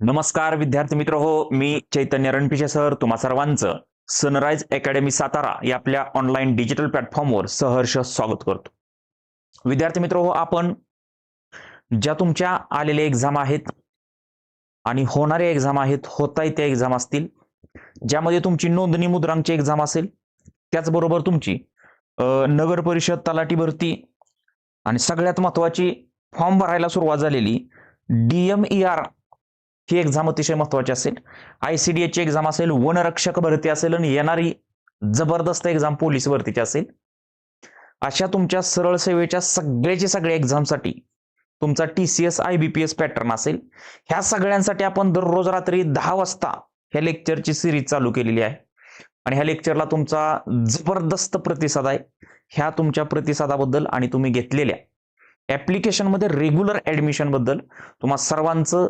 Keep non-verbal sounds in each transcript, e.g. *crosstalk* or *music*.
नमस्कार विद्यार्थी मित्र हो मी चैतन्य रणपिशे सर तुम्हा सर्वांचं सनराइज अकॅडमी सातारा या आपल्या ऑनलाईन डिजिटल प्लॅटफॉर्मवर सहर्ष स्वागत करतो. विद्यार्थी मित्र हो आपण ज्या तुमच्या आलेल्या एक्झाम आहेत आणि होणाऱ्या एक्झाम आहेत होता त्या एक्झाम असतील ज्यामध्ये तुमची नोंदणी मुद्रांकची एक्झाम असेल त्याचबरोबर तुमची नगर परिषद तलाठी भरती आणि सगळ्यात महत्वाची फॉर्म भरायला सुरुवात झालेली डीएमई आर ही एक्झाम अतिशय महत्वाची असेल. आय सी डी एची एक्झाम असेल वनरक्षक भरती असेल आणि येणारी जबरदस्त एक्झाम पोलीस भरतीची असेल. अशा तुमच्या सरळ सेवेच्या सगळ्याच्या सगळ्या एक्झामसाठी तुमचा T C S I B P S pattern असेल. ह्या सगळ्यांसाठी आपण दररोज रात्री दहा वाजता ह्या लेक्चरची सिरीज चालू केलेली आहे. आणि ह्या लेक्चरला तुमचा जबरदस्त प्रतिसाद आहे. ह्या तुमच्या प्रतिसादाबद्दल आणि तुम्ही घेतलेल्या ऍप्लिकेशनमध्ये रेग्युलर ॲडमिशनबद्दल तुम्हाला तुम्हा सर्वांचं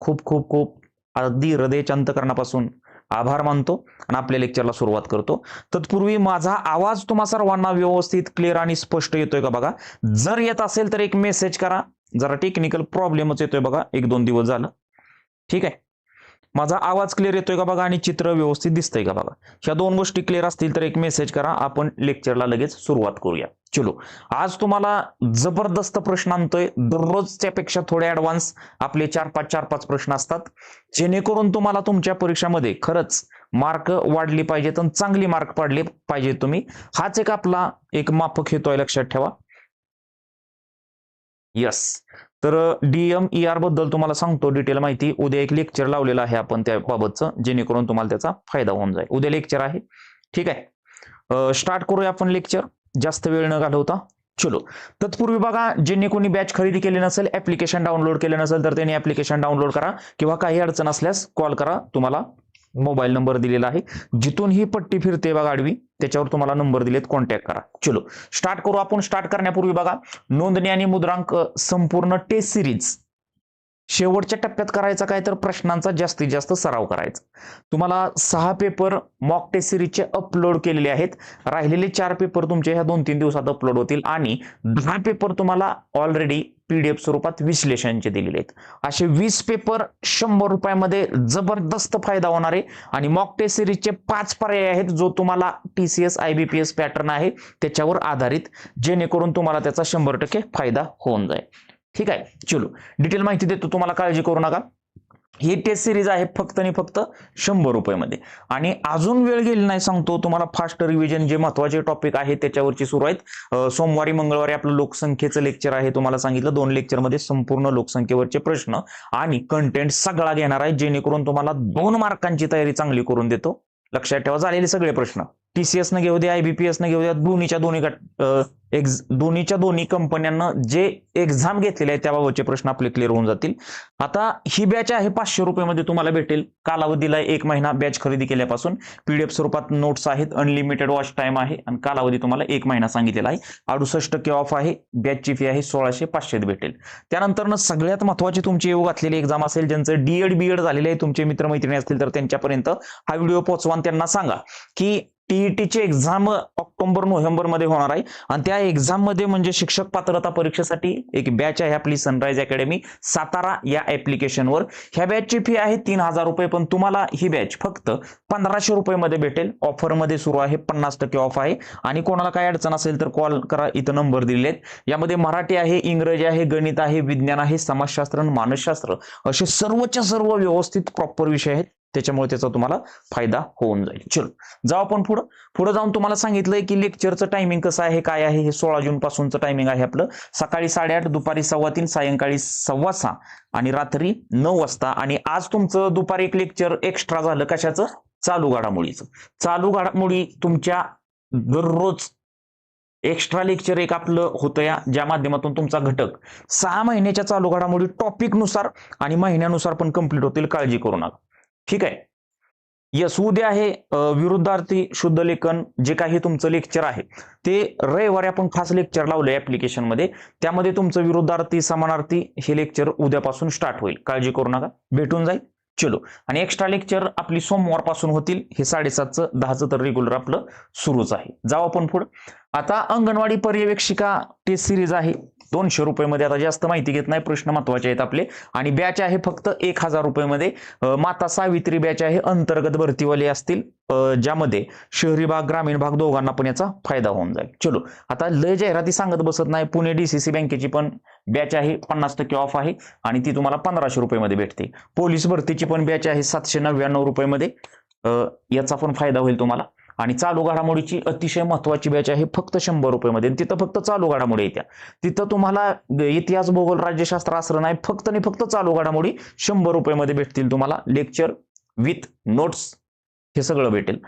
खूप खूप खूप अगदी हृदयचांतकरणापासून आभार मानतो आणि आपल्या लेक्चरला सुरुवात करतो. तत्पूर्वी माझा आवाज तुम्हा सर्वांना व्यवस्थित क्लिअर आणि स्पष्ट येतोय का बघा? जर येत असेल तर एक मेसेज करा. जरा टेक्निकल प्रॉब्लेमच येतोय बघा. एक दोन दिवस झालं. ठीक आहे? माझा आवाज क्लिअर येतोय का बघा? आणि चित्र व्यवस्थित दिसतंय का बघा? ह्या दोन गोष्टी क्लिअर असतील तर एक मेसेज करा. आपण लेक्चरला लगेच सुरुवात करूया. चलो आज तुम्हाला जबरदस्त प्रश्न आणतोय. दररोजच्या पेक्षा थोडे ऍडव्हान्स आपले चार पाच चार पाच प्रश्न असतात. जेणेकरून तुम्हाला तुमच्या परीक्षामध्ये खरंच मार्क वाढली पाहिजेत आणि चांगली मार्क पाडले पाहिजेत तुम्ही. हाच एक आपला एक माफक हेतू आहे लक्षात ठेवा. यस तर डीएम ई आरबद्दल तुम्हाला सांगतो. डिटेल माहिती उद्या एक लेक्चर लावलेलं आहे आपण त्याबाबतचं जेणेकरून तुम्हाला त्याचा फायदा होऊन जाईल. उद्या लेक्चर आहे. ठीक आहे. स्टार्ट करूया आपण लेक्चर जास्त वेळ न घालवता. चलो. तत्पूर्वी बघा ज्यांनी कोणी बॅच खरेदी केली नसेल ऍप्लिकेशन डाउनलोड केले नसेल तर त्यांनी ऍप्लिकेशन डाउनलोड करा किंवा काही अडचण असल्यास कॉल करा. तुम्हाला मोबाईल नंबर दिलेला आहे. जिथून ही पट्टी फिरते बघा आडवी त्याच्यावर तुम्हाला नंबर दिलेत कॉन्टॅक्ट करा. चलो. स्टार्ट करू आपण. स्टार्ट करण्यापूर्वी बघा नोंदणी आणि मुद्रांक संपूर्ण टेस्ट सिरीज शेवटच्या टप्प्यात करायचा काय तर प्रश्नांचा जास्तीत जास्त सराव करायचा. तुम्हाला सहा पेपर मॉक टेस्ट सिरीजचे अपलोड केलेले आहेत. राहिलेले चार पेपर तुमचे ह्या दोन तीन दिवसात अपलोड होतील आणि दहा पेपर तुम्हाला ऑलरेडी पीडीएफ स्वरूपात विश्लेषणचे दिलेले आहेत. असे वीस पेपर शंभर रुपयामध्ये जबरदस्त फायदा होणार आहे. आणि मॉक टेस्ट सिरीजचे पाच पर्याय आहेत जो तुम्हाला T C S I B P S pattern आहे त्याच्यावर आधारित जेणेकरून तुम्हाला त्याचा शंभर टक्के फायदा होऊन जाईल. ठीक आहे चलो. डिटेल माहिती देतो तुम्हाला काळजी करू नका. ही टेस्ट सिरीज आहे फक्त आणि फक्त शंभर रुपयामध्ये. आणि अजून वेळ गेली नाही सांगतो तुम्हाला फास्ट रिव्हिजन जे महत्त्वाचे टॉपिक आहे त्याच्यावरची सुरू आहेत. सोमवारी मंगळवारी आपलं लोकसंख्येचं लेक्चर आहे तुम्हाला सांगितलं. दोन लेक्चरमध्ये संपूर्ण लोकसंख्येवरचे प्रश्न आणि कंटेंट सगळा घेणार आहे जेणेकरून तुम्हाला दोन मार्कांची तयारी चांगली करून देतो. लक्षात ठेवा झालेले सगळे प्रश्न. टीसीएस न घेऊ द्या आयबीपीएसनं घेऊ द्या दोन्हीच्या दोन्ही गट दोन्हीच्या दोन्ही कंपन्यांना जे एक्झाम घेतलेले आहेत त्याबाबतचे प्रश्न आपले क्लिअर होऊन जातील. आता ही बॅच आहे पाचशे रुपयेमध्ये तुम्हाला भेटेल. कालावधीला एक महिना बॅच खरेदी केल्यापासून. पीडीएफ स्वरूपात नोट्स आहेत अनलिमिटेड वॉच टाइम आहे आणि कालावधी तुम्हाला एक महिना सांगितलेला आहे. अडुसष्ट टक्के ऑफ आहे बॅचची फी आहे सोळाशे पाचशेत भेटेल. त्यानंतर सगळ्यात महत्वाची तुमची येऊ घातलेली एक्झाम असेल ज्यांचं डीएड बीएड झालेले आहे तुमचे मित्रमैत्रिणी असतील तर त्यांच्यापर्यंत हा व्हिडिओ पोहोचवा त्यांना सांगा की टीईटीची एक्झाम ऑक्टोबर नोव्हेंबरमध्ये होणार आहे. आणि त्या एक्झाममध्ये म्हणजे शिक्षक पात्रता परीक्षेसाठी एक बॅच आहे आपली सनराइज अकॅडमी सातारा या ऍप्लिकेशनवर ह्या बॅचची फी आहे तीन हजार रुपये पण तुम्हाला ही बॅच फक्त पंधराशे रुपये मध्ये भेटेल. ऑफरमध्ये सुरू आहे पन्नास टक्के ऑफ आहे. आणि कोणाला काय अडचण असेल तर कॉल करा इथं नंबर दिलेले आहेत यामध्ये मराठी आहे इंग्रजी आहे गणित आहे विज्ञान आहे समाजशास्त्र आणि मानसशास्त्र. असे सर्वच्या सर्व व्यवस्थित प्रॉपर विषय आहेत. त्याच्यामुळे त्याचा तुम्हाला फायदा होऊन जाईल. चलो जाऊ आपण पुढं. पुढं जाऊन तुम्हाला सांगितलंय की लेक्चरचं टायमिंग कसं आहे काय आहे? हे सोळा जून पासूनचं टायमिंग आहे आपलं. सकाळी साडेआठ दुपारी सव्वा तीन सायंकाळी सव्वा सहा आणि रात्री नऊ वाजता. आणि आज तुमचं दुपारी एक लेक्चर एक्स्ट्रा झालं. कशाचं? चालू घडामोडीचं. चालू घडामोडी तुमच्या दररोज एक्स्ट्रा लेक्चर एक आपलं होतं या ज्या माध्यमातून तुमचा घटक. सहा महिन्याच्या चालू घडामोडी टॉपिकनुसार आणि महिन्यानुसार पण कंप्लीट होतील. काळजी करू नका. ठीक आहे. यस उद्या आहे विरुद्धार्थी शुद्ध लेखन जे काही तुमचं लेक्चर आहे ते रविवारी आपण खास लेक्चर लावलंय ऍप्लिकेशनमध्ये. त्यामध्ये तुमचं विरुद्धार्थी समानार्थी हे लेक्चर उद्यापासून स्टार्ट होईल. काळजी करू नका. भेटून जाईल. चलो. आणि एक्स्ट्रा लेक्चर आपली सोमवारपासून होतील. हे साडेसातचं दहाचं तर रेग्युलर आपलं सुरूच आहे. जाऊ आपण पुढं. आता अंगणवाडी पर्यवेक्षिका टेस्ट सिरीज आहे. दोनशे रुपयेमध्ये आता जास्त माहिती घेत नाही प्रश्न महत्त्वाचे आहेत आपले. आणि बॅच आहे फक्त एक हजार रुपयेमध्ये. माता सावित्री बॅच आहे अंतर्गत भरतीवाले असतील ज्यामध्ये शहरी भाग ग्रामीण भाग दोघांना पण याचा फायदा होऊन जाईल. चलो आता लय जाहिराती सांगत बसत नाही पुणे डीसीसी बँकेची पण बॅच आहे पन्नास टक्के ऑफ आहे आणि ती तुम्हाला पंधराशे रुपयेमध्ये भेटते. पोलीस भरतीची पण बॅच आहे सातशे नव्याण्णव रुपयेमध्ये. याचा पण फायदा होईल तुम्हाला. आणि चालू घडामोडीची अतिशय महत्वाची बॅच आहे. फक्त शंभर रुपयेमध्ये तिथं फक्त चालू घडामोडी येत्या तिथं तुम्हाला इतिहास भूगोल राज्यशास्त्र असलं नाही फक्त आणि फक्त चालू घडामोडी शंभर रुपयेमध्ये भेटतील तुम्हाला. लेक्चर विथ नोट्स हे सगळं भेटेल.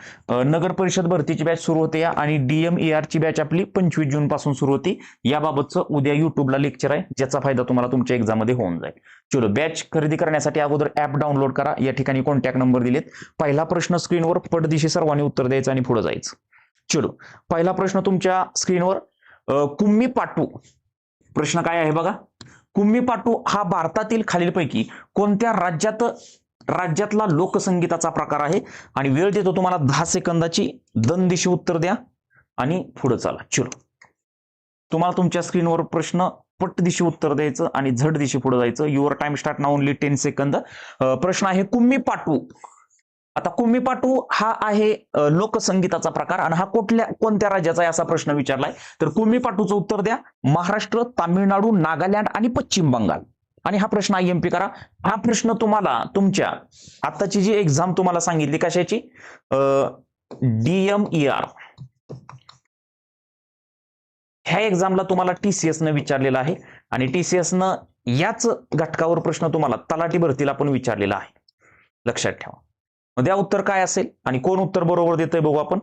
नगर परिषद भरतीची बॅच सुरू होते आणि डीएम ची बॅच आपली पंचवीस जून पासून सुरू होती. याबाबतचं उद्या युट्यूबला लेक्चर आहे. ज्याचा फायदा तुम्हाला तुमच्या एक्झाममध्ये होऊन जाईल. चलो बॅच खरेदी करण्यासाठी अगोदर ऍप डाउनलोड करा. या ठिकाणी कॉन्टॅक्ट नंबर दिलेत. पहिला प्रश्न स्क्रीनवर पडदिशी सर्वांनी उत्तर द्यायचं आणि पुढे जायचं. चलो पहिला प्रश्न तुमच्या स्क्रीनवर कुम्मी पाटू. प्रश्न काय आहे बघा? कुम्मी पाटू हा भारतातील खालीलपैकी कोणत्या राज्यात राज्यातला लोकसंगीताचा प्रकार आहे? आणि वेळ देतो तुम्हाला दहा सेकंदाची. दनदिशी उत्तर द्या आणि पुढे चला. चलो. तुम्हाला तुमच्या स्क्रीनवर प्रश्न पट दिशी उत्तर द्यायचं आणि झट दिशी पुढे जायचं. युअर टाइम स्टार्ट ना ओनली टेन सेकंद प्रश्न आहे कुम्मी पाटू. आता कुम्मी पाटू हा आहे लोकसंगीताचा प्रकार आणि हा कुठल्या कोणत्या राज्याचा असा प्रश्न विचारलाय. तर कुम्मी पाटूचं उत्तर द्या. महाराष्ट्र तामिळनाडू नागालँड आणि पश्चिम बंगाल. आणि हा प्रश्न आय एम पी करा. हा प्रश्न तुम्हाला तुमच्या आताची जी एक्झाम तुम्हाला सांगितली कशाची? डीएमईआर ह्या एक्झामला तुम्हाला टीसीएस न विचारलेलं आहे. आणि टीसीएस न याच घटकावर प्रश्न तुम्हाला तलाठी भरतीला पण विचारलेला आहे. लक्षात ठेवा. मग द्या उत्तर काय असेल आणि कोण उत्तर बरोबर देतंय बघू आपण.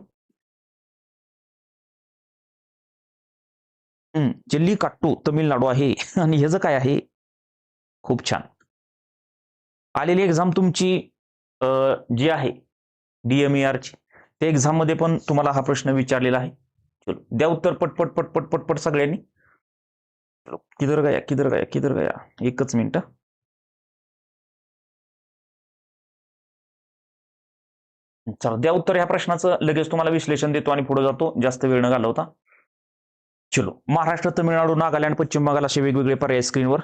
जिल्ली काट्टू तमिळनाडू आहे. *laughs* आणि ह्याचं काय आहे? खूप छान. आलेली एक्झाम तुमची जी आहे डीएमईआरची त्या एक्झाममध्ये पण तुम्हाला हा प्रश्न विचारलेला आहे. द्या उत्तर पटपट पटपट पटपट सगळ्यांनी चलो, किधर गया किधर गया किधर गया एकच मिनिट. चला द्या उत्तर ह्या प्रश्नाचं. लगेच तुम्हाला विश्लेषण देतो आणि पुढे जातो. जास्त वेळ न घालवता. चलो. महाराष्ट्र तमिळनाडू नागालँड पश्चिम बंगाल असे वेगवेगळे पर्याय स्क्रीनवर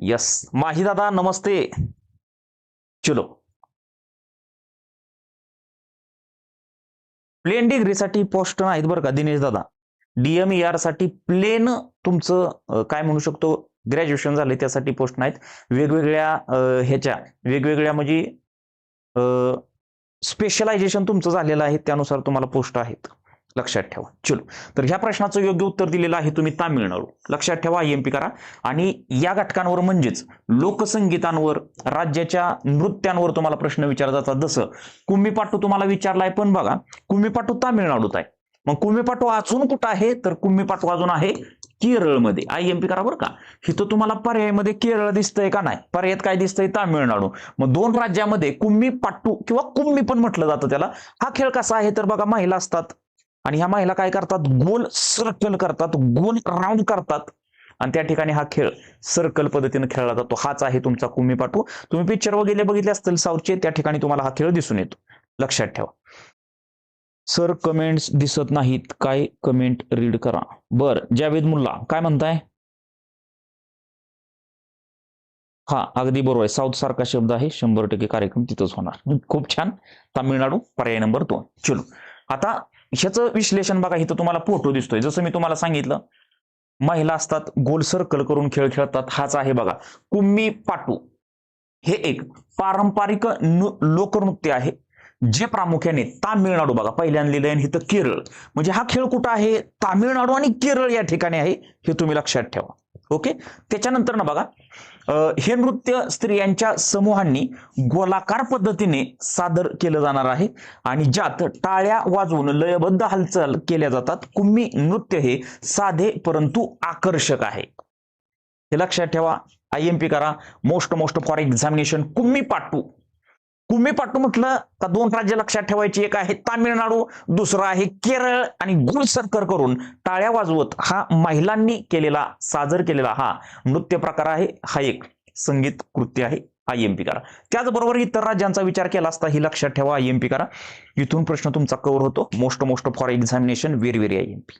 यस माही दादा नमस्ते. चलो. प्लेन डिग्रीसाठी पोस्ट नाहीत बरं का दिनेश दादा. डीएमईआरसाठी प्लेन तुमचं काय म्हणू शकतो ग्रॅज्युएशन झाले त्यासाठी पोस्ट नाहीत. वेगवेगळ्या ह्याच्या वेगवेगळ्या म्हणजे स्पेशलायझेशन तुमचं झालेलं आहे त्यानुसार तुम्हाला पोस्ट आहेत. लक्षात ठेवा. चलो. तर ह्या प्रश्नाचं योग्य उत्तर दिलेलं आहे तुम्ही तामिळनाडू. लक्षात ठेवा एमपी करा. आणि या घटकांवर म्हणजेच लोकसंगीतांवर राज्याच्या नृत्यांवर तुम्हाला प्रश्न विचारला जातात जसं कुंभीपाटू तुम्हाला विचारलाय पण बघा कुम्मीपाटू तामिळनाडूत आहे. मग कुम्मीपाटू अजून कुठं आहे? तर कुंभीपाटू अजून आहे केरळमध्ये. आय एम पी करा बरं का. हिथं तुम्हाला पर्यायमध्ये केरळ दिसतंय का नाही? पर्यायात काय दिसतंय? तामिळनाडू. मग दोन राज्यामध्ये कुम्मी पाट्टू किंवा कुम्मी पण म्हटलं जातं त्याला. हा खेळ कसा आहे? तर बघा महिला असतात. आणि ह्या महिला काय करतात? गोल सर्कल करतात गोल राऊंड करतात. आणि त्या ठिकाणी हा खेळ सर्कल पद्धतीने खेळला जातो. हाच आहे तुमचा कुम्मी पाटू. तुम्ही पिक्चर वगैरे बघितले असतील साऊथचे त्या ठिकाणी तुम्हाला हा खेळ दिसून येतो. लक्षात ठेवा. सर कमेंट्स दिसत नाहीत. काय कमेंट रीड करा? बर जावेद मुल्ला काय म्हणताय? हा अगदी बरोबर आहे. साऊथ सारखा शब्द आहे. शंभर टक्के कार्यक्रम तिथंच होणार. खूप छान. तामिळनाडू पर्याय नंबर दोन. चलो. आता ह्याचं विश्लेषण बघा इथं तुम्हाला फोटो दिसतोय. जसं मी तुम्हाला सांगितलं महिला असतात गोल सर्कल करून खेळ खेळतात हाच आहे बघा. कुम्मी पाटू हे एक पारंपरिक लोकनृत्य आहे. जे प्रामुख्याने तामिळनाडू बघा पहिल्यांदा लिहिलंय आणि इथं केरळ. म्हणजे हा खेळ कुठं आहे? तामिळनाडू आणि केरळ या ठिकाणी आहे हे तुम्ही लक्षात ठेवा. ओके? त्याच्यानंतर ना बघा अं, हे नृत्य स्त्रियांच्या समूहांनी गोलाकार पद्धतीने सादर केलं जाणार आहे आणि ज्यात टाळ्या वाजवून लयबद्ध हालचाल केल्या जातात. कुम्मी नृत्य हे साधे परंतु आकर्षक आहे. हे लक्षात ठेवा आय एम पी करा. मोस्ट मोस्ट फॉर एक्झामिनेशन कुम्मी पाटू. कुम्मी पाटू म्हटलं का दोन राज्य लक्षात ठेवायची. एक आहे तामिळनाडू दुसरं आहे केरळ आणि गुल सर्कर करून टाळ्या वाजवत हा महिलांनी केलेला सादर केलेला हा नृत्य प्रकार आहे. हा एक संगीत कृत्य आहे. आय एम पी करा. त्याचबरोबर इतर राज्यांचा विचार केला असता ही लक्षात ठेवा आय एम पी करा. इथून प्रश्न तुमचा कव्हर होतो. Most most for examination very very I M P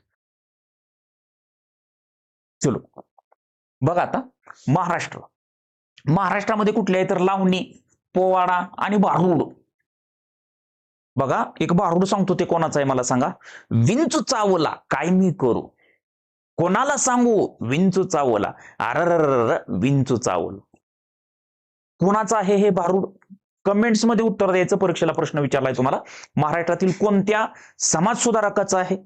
चलो. बघा आता महाराष्ट्र. महाराष्ट्रामध्ये कुठले आहे तर लावणी पोवाडा आणि भारूड बघा एक भारूड सांगतो ते कोणाचं आहे मला सांगा. विंच चावला काय मी करू? कोणाला सांगू? विंचू चावला. अरर विंचू चावल. कोणाचं आहे हे भारूड कमेंट्समध्ये उत्तर द्यायचं परीक्षेला प्रश्न विचारलाय तुम्हाला. महाराष्ट्रातील कोणत्या समाज सुधारकाचं आहे?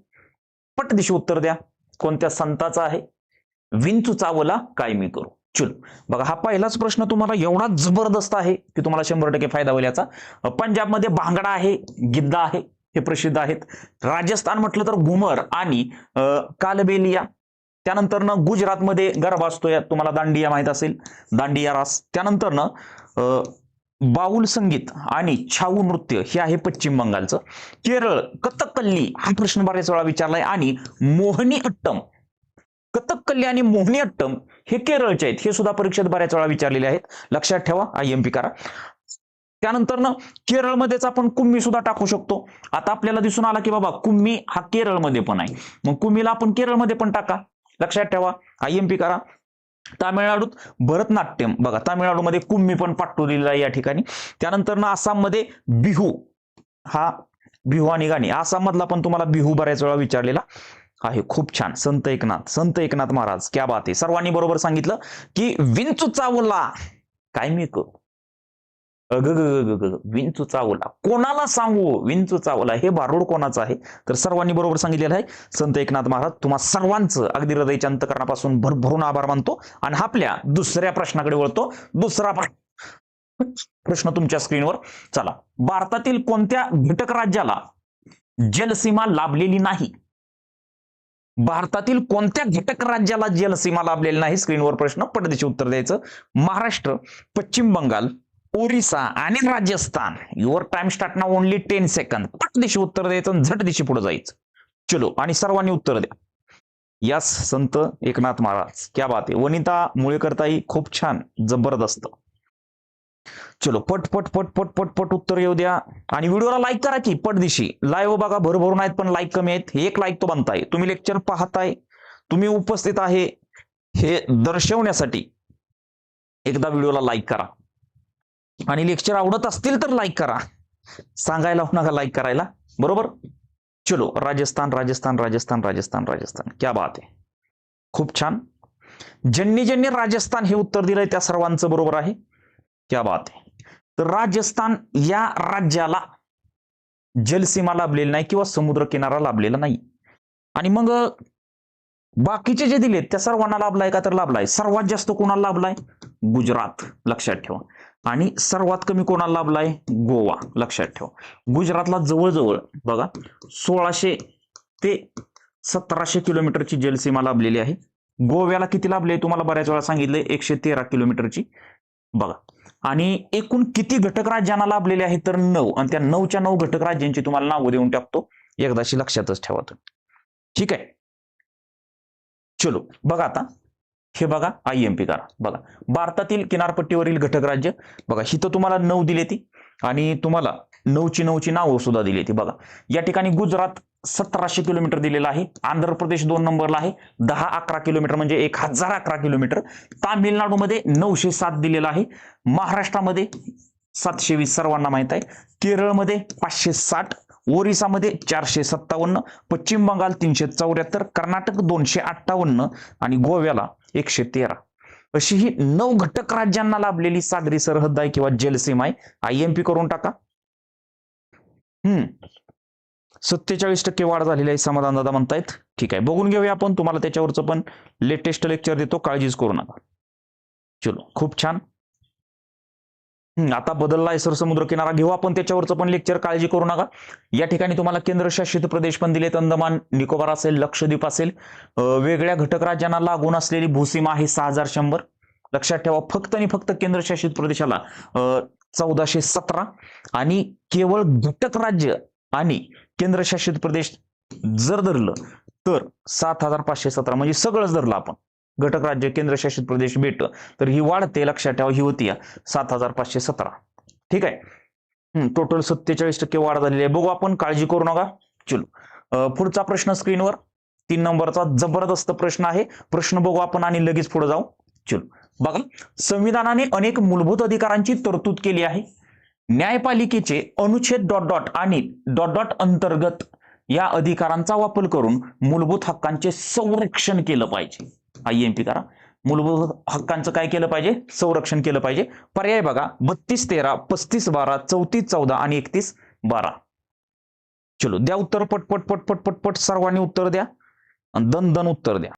पटदिशी उत्तर द्या. कोणत्या संताचा आहे? विंचू चावला काय मी करू? चुल. बघा हा पहिलाच प्रश्न तुम्हाला एवढा जबरदस्त आहे की तुम्हाला शंभर टक्के फायदा होईल याचा. पंजाबमध्ये भांगडा आहे गिद्दा आहे हे प्रसिद्ध आहेत. राजस्थान म्हटलं तर घुमर आणि कालबेलिया. त्यानंतर ना गुजरातमध्ये गरबा असतो तुम्हाला दांडिया माहीत असेल. दांडिया रास. त्यानंतर ना बाऊल संगीत आणि छाऊ नृत्य हे आहे पश्चिम बंगालचं. केरळ कथकल्ली हा प्रश्न बऱ्याच वेळा विचारलाय. आणि मोहनी अट्टम कथकल्ली आणि मोहनीअट्टम हे केरळचे आहेत. हे सुद्धा परीक्षेत बऱ्याच वेळा विचारलेले आहेत. लक्षात ठेवा आय एम पी करा. त्यानंतर ना केरळमध्येच आपण कुम्मी सुद्धा टाकू शकतो. आता आपल्याला दिसून आला की बाबा कुम्मी हा केरळमध्ये पण आहे. मग कुम्मीला आपण केरळमध्ये पण टाका. लक्षात ठेवा आय एम पी करा. तामिळनाडूत भरतनाट्यम. बघा तामिळनाडूमध्ये कुम्मी पण पाठवू दिलेला आहे या ठिकाणी. त्यानंतर ना आसाममध्ये बिहू. हा बिहू आणि गाणी. आसाम मधला पण तुम्हाला बिहू बऱ्याच वेळा विचारलेला. आहे खूप छान. संत एकनाथ संत एकनाथ महाराज क्या बात आहे सर्वांनी बरोबर सांगितलं की विंचू चावला. काय मी करू अग ग ग ग ग, विंचू चावला. कोणाला सांगू विंचू चावला? हे बारूड कोणाचं आहे? तर सर्वांनी बरोबर सांगितलेलं आहे. संत एकनाथ महाराज तुम्हा सर्वांचं अगदी हृदयच्या अंतकरणापासून भरभरून आभार मानतो आणि आपल्या दुसऱ्या प्रश्नाकडे वळतो. दुसरा प्रश्न प्रश्न तुमच्या स्क्रीनवर. चला. भारतातील कोणत्या घटक राज्याला जलसीमा लाभलेली नाही? भारतातील कोणत्या घटक राज्याला जलसीमा लाभलेली नाही? स्क्रीनवर प्रश्न पटदिशी उत्तर द्यायचं. महाराष्ट्र पश्चिम बंगाल ओरिसा आणि राजस्थान. युअर टाइम स्टार्ट ना ओनली टेन सेकंद पटदिशी उत्तर द्यायचं आणि झट दिशी पुढे जायचं. चलो आणि सर्वांनी उत्तर द्या. यास संत एकनाथ महाराज. क्या बात आहे. वनिता मुळेकरताई खूप छान. जबरदस्त. चलो पट पट पट पट पट पट उत्तर येऊ द्या. आणि व्हिडिओला लाईक करा की पटदिशी लाईव्ह हो बघा भरभरून आहेत पण लाईक कमी आहेत. एक लाईक तो बनताय. तुम्ही लेक्चर पाहताय. तुम्ही उपस्थित आहे. हे दर्शवण्यासाठी एकदा व्हिडिओला लाईक करा. आणि लेक्चर आवडत असतील तर लाईक करा. सांगायला हो नका लाईक करायला. बरोबर? चलो राजस्थान राजस्थान राजस्थान राजस्थान राजस्थान. क्या बात आहे. खूप छान. ज्यांनी ज्यांनी राजस्थान हे उत्तर दिलंय त्या सर्वांचं बरोबर आहे. क्या बात आहे तर राजस्थान या राज्याला जलसीमा लाभलेली नाही किंवा समुद्र किनारा लाभलेला नाही. आणि मग बाकीचे जे दिलेत त्या सर्वांना लाभलाय का तर लाभलाय. सर्वात जास्त कोणाला लाभलाय? गुजरात लक्षात ठेवा. आणि सर्वात कमी कोणाला लाभलाय? गोवा लक्षात ठेवा. गुजरातला जवळजवळ बघा सोळाशे ते सतराशे किलोमीटरची जलसीमा लाभलेली आहे. गोव्याला किती लाभले? तुम्हाला बऱ्याच वेळा सांगितले एकशे तेरा किलोमीटरची. बघा आणि एकूण किती घटक राज्यांना लाभलेले आहेत तर नऊ. आणि त्या नऊच्या नऊ घटक राज्यांची तुम्हाला नावं देऊन टाकतो. एकदाशी लक्षातच ठेवा तुम्ही. ठीक आहे? चलो बघा आता. हे बघा आय एम पी करा. बघा भारतातील किनारपट्टीवरील घटक राज्य. बघा हिथं तुम्हाला नऊ दिली ती आणि तुम्हाला नऊची नऊची नावं सुद्धा दिली ती बघा या ठिकाणी गुजरात सतराशे किलोमीटर दिलेलं आहे. आंध्र प्रदेश दोन नंबरला आहे. दहा अकरा किलोमीटर म्हणजे एक हजार अकरा किलोमीटर. तामिळनाडूमध्ये नऊशे सात दिलेलं आहे. महाराष्ट्रामध्ये सातशे वीस सर्वांना माहीत आहे. केरळमध्ये पाचशे साठ. ओरिसामध्ये चारशे सत्तावन्न. पश्चिम बंगाल तीनशे चौऱ्याहत्तर. कर्नाटक दोनशे अठ्ठावन्न. आणि गोव्याला एकशे तेरा. अशी ही नऊ घटक राज्यांना लाभलेली सागरी सरहद आहे किंवा जलसीमा आहे. आय एम पी करून टाका. हम्म. सत्तेचाळीस टक्के वाढ झालेली आहे समाधान दादा म्हणतायत. ठीक आहे बघून घेऊया आपण. तुम्हाला त्याच्यावरचं पण लेटेस्ट लेक्चर देतो काळजीच करू नका. चलो खूप छान. आता आता बदललाय सर समुद्र किनारा. घेऊ आपण त्याच्यावरचं पण लेक्चर काळजी करू नका. या ठिकाणी तुम्हाला केंद्रशासित प्रदेश पण दिलेत अंदमान निकोबार असेल लक्षद्वीप असेल. वेगळ्या घटक राज्यांना लागून असलेली भूसीमा आहे सहा हजार शंभर. लक्षात ठेवा फक्त आणि फक्त केंद्रशासित प्रदेशाला चौदाशे सतरा. आणि केवळ घटक राज्य आणि केंद्रशासित प्रदेश जर धरलं तर सात हजार पाचशे सतरा म्हणजे सगळंच धरलं आपण. घटक राज्य केंद्रशासित प्रदेश बेट तर ही वाढते लक्षात ठेवा ही होती सात हजार पाचशे सतरा. ठीक आहे? टोटल सत्तेचाळीस टक्के वाढ झालेली आहे. बघू आपण काळजी करू नका. चलो. पुढचा प्रश्न स्क्रीनवर तीन नंबरचा जबरदस्त प्रश्न आहे. प्रश्न बघू आपण आणि लगेच पुढे जाऊ. चलो. बघा संविधानाने अनेक मूलभूत अधिकारांची तरतूद केली आहे. न्यायपालिकेचे अनुच्छेद डॉट डॉट आणि डॉट डॉट अंतर्गत या अधिकारांचा वापर करून मूलभूत हक्कांचे संरक्षण केलं पाहिजे. आय एम पी करा. मूलभूत हक्कांचं काय केलं पाहिजे? संरक्षण केलं पाहिजे. पर्याय बघा. बत्तीस तेरा पस्तीस बारा चौतीस चौदा आणि एकतीस बारा. चलो द्या उत्तर. पटपट पटपट पटपट सर्वांनी उत्तर द्या. आणि दन दन उत्तर द्या.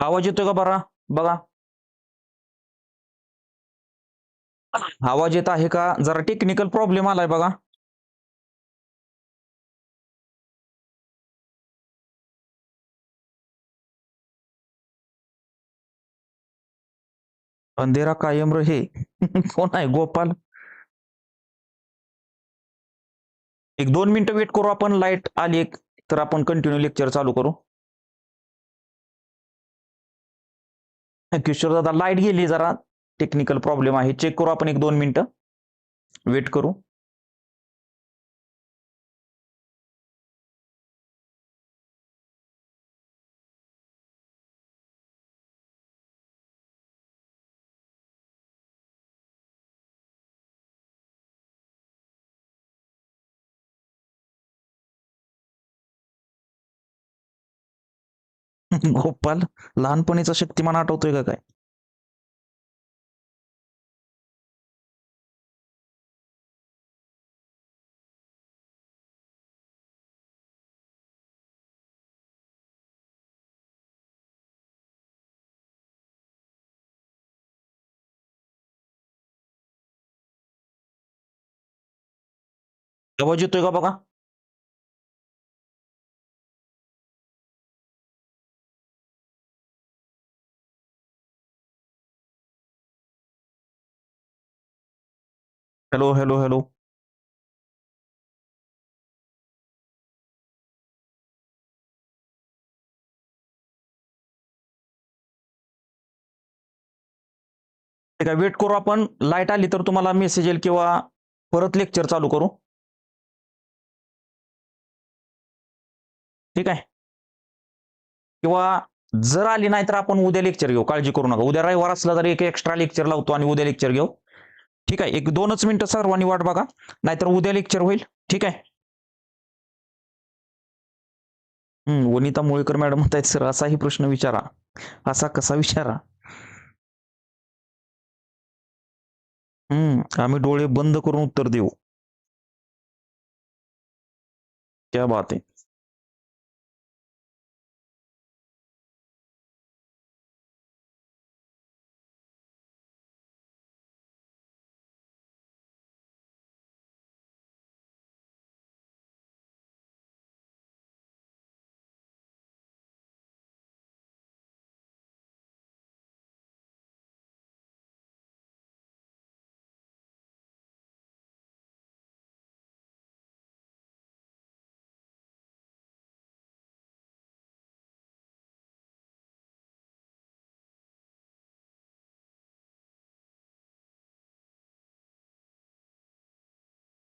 आवाज येतोय का बरा? बघा. आवाज येत आहे का? जरा टेक्निकल प्रॉब्लेम आलाय बघा. अंधेरा कायम रहे. *laughs* कोण आहे गोपाल? एक दोन मिनिटं वेट करू आपण. लाइट आली एक तर आपण कंटिन्यू लेक्चर चालू करू. किशोर दादा लाइट गेली जरा. टेक्निकल प्रॉब्लेम आहे. चेक करू आपण एक दोन मिनिटं. वेट करू. *laughs* गोपाल लहानपणीचा शक्तिमान आठवतोय का काय? आवाज येतोय का बघा? हॅलो हॅलो हॅलो ठीक आहे वेट करू आपण. लाइट आली तर तुम्हाला मेसेज येईल किंवा परत लेक्चर चालू करू. ठीक आहे. किंवा जर आली नाही तर आपण उद्या लेक्चर घेऊ. काळजी करू नका. उद्या रविवार असला तरी एक एक्स्ट्रा लेक्चर लावतो आणि उद्या लेक्चर घेऊ. ठीक आहे एक दोनच मिनिटं सर्वांनी वाट बघा नाहीतर उद्या लेक्चर होईल ठीक आहे? हम्म वनिता मुळेकर मॅडम म्हणतायत सर असाही प्रश्न विचारा. असा कसा विचारा? हम्म आम्ही डोळे बंद करून उत्तर देऊ. क्या बात आहे.